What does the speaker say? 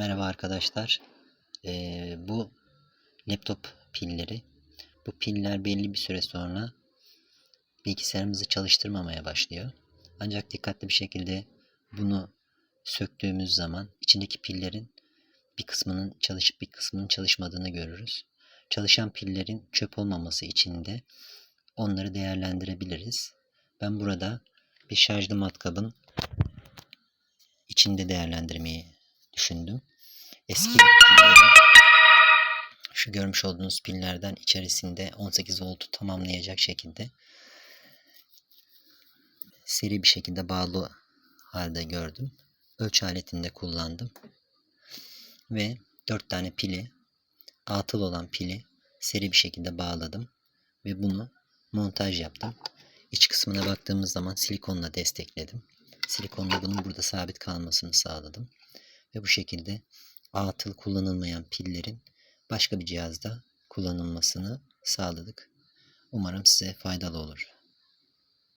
Merhaba arkadaşlar. Ee, bu laptop pilleri. Bu piller belli bir süre sonra bilgisayarımızı çalıştırmamaya başlıyor. Ancak dikkatli bir şekilde bunu söktüğümüz zaman içindeki pillerin bir kısmının çalışıp bir kısmının çalışmadığını görürüz. Çalışan pillerin çöp olmaması için de onları değerlendirebiliriz. Ben burada bir şarjlı matkabın içinde değerlendirmeyi düşündüm. Eski şu görmüş olduğunuz pillerden içerisinde 18 voltu tamamlayacak şekilde seri bir şekilde bağlı halde gördüm. Ölçü aletinde kullandım. Ve 4 tane pili atıl olan pili seri bir şekilde bağladım ve bunu montaj yaptım. İç kısmına baktığımız zaman silikonla destekledim. Silikonla bunun burada sabit kalmasını sağladım. Ve bu şekilde atıl kullanılmayan pillerin başka bir cihazda kullanılmasını sağladık. Umarım size faydalı olur.